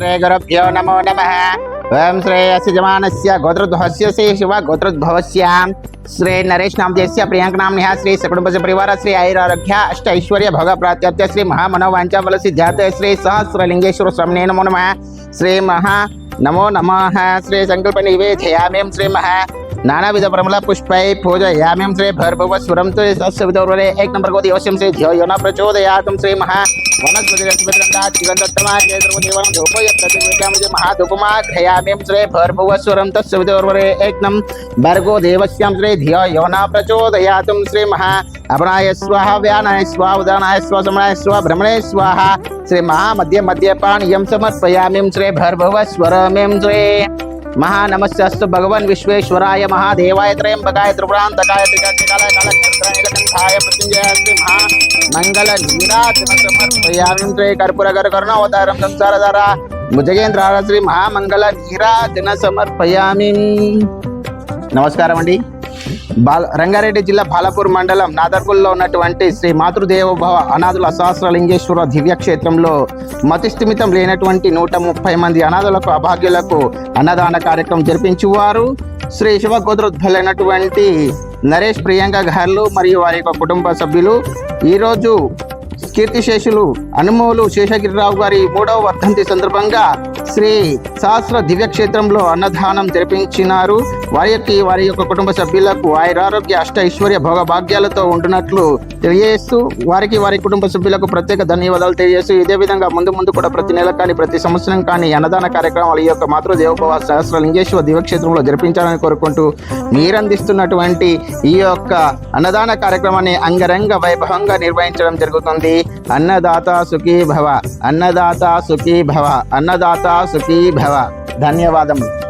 श्री गुरुभ्यो नमो नमः। ओम श्री यजमानस्य गोत्रध्वस्य श्री शिव गोत्रद्भवस्यां श्री नरेश नाम जैस्य प्रियंक नाम निहा श्री सकुटुंब परिवार, श्री आयुर आयुरारोग्य अष्ट ऐश्वर्य भोग प्रात्यत्य श्री महामनोवांचा बल सिद्धार्थ, श्री सहस्र लिंगेश्वर स्वामी नमो नमः। श्री महा नमो नमः। श्री संकल्प निवेदयामि श्री महा నానావిధ ప్రమల పుష్పై పూజయామ్యం శ్రీ భర్భవ స్వరం సస్యవిధౌరే ఏక నంబర్ కోతి అవశ్యం శ్రీ ధ్యో న ప్రచోదయాతం శ్రీ మహా महाधुपमाघ्रयाम्यं श्रे भर्भुवस्वरं तस्य विदोर्वरे एकनं भर्गो देवस्यां श्रे धियो यो न प्रचोदयातुं श्री महा अपनाय स्वाहा, व्यानाय स्वाहा, उदानाय स्व समणाय भ्रमणे स्वाहा। श्री महा मध्य मध्यपाणीयं श्री श्रे भर्भुवस्वरमें श्री మహానమస్సు భగవన్ విశ్వేశ్వరాయ మహాదేవాయ త్రయంబకాయ త్రిపురాంతకాయ మంగళ నీరాజన కర్పూరగర కరుణావతారం సంసారధార భుజగేంద్ర శ్రీ మహామంగళ నీరాజన సమర్పయామి నమస్కారం అండి బాల రంగారెడ్డి జిల్లా బాలపూర్ మండలం నాదర్గుల్లో ఉన్నటువంటి శ్రీ మాతృదేవోభవ అనాథుల సహస్రలింగేశ్వర దివ్య క్షేత్రంలో మతిస్థిమితం లేనటువంటి నూట ముప్పై మంది అనాథులకు అభాగ్యులకు అన్నదాన కార్యక్రమం జరిపించేవారు. శ్రీ శివగోత్రోద్భలైనటువంటి నరేష్ ప్రియాంక గారు మరియు వారి యొక్క కుటుంబ సభ్యులు. ఈరోజు కీర్తిశేషులు అనుమోలు శేషగిరిరావు గారి మూడవ వర్ధంతి సందర్భంగా శ్రీ సహస్ర దివ్యక్షేత్రంలో అన్నదానం జరిపించినారు. వారి యొక్క వారి యొక్క కుటుంబ సభ్యులకు ఆయురారోగ్య అష్ట ఐశ్వర్య భోగ భాగ్యాలతో ఉంటున్నట్లు తెలియజేస్తూ వారికి వారి కుటుంబ సభ్యులకు ప్రత్యేక ధన్యవాదాలు తెలియజేస్తూ ఇదే విధంగా ముందు ముందు కూడా ప్రతి నెల కానీ ప్రతి సంవత్సరం కానీ అన్నదాన కార్యక్రమాలు ఈ యొక్క మాతృదేవోభవ సహస్ర లింగేశ్వర దివ్యక్షేత్రంలో జరిపించాలని కోరుకుంటూ మీరందిస్తున్నటువంటి ఈ యొక్క అన్నదాన కార్యక్రమాన్ని అంగరంగ వైభవంగా నిర్వహించడం జరుగుతుంది. అన్నదాత సుఖీ భవ అన్నదాత సుఖీ భవ అన్నదాత సుఖీ భవ. ధన్యవాదములు.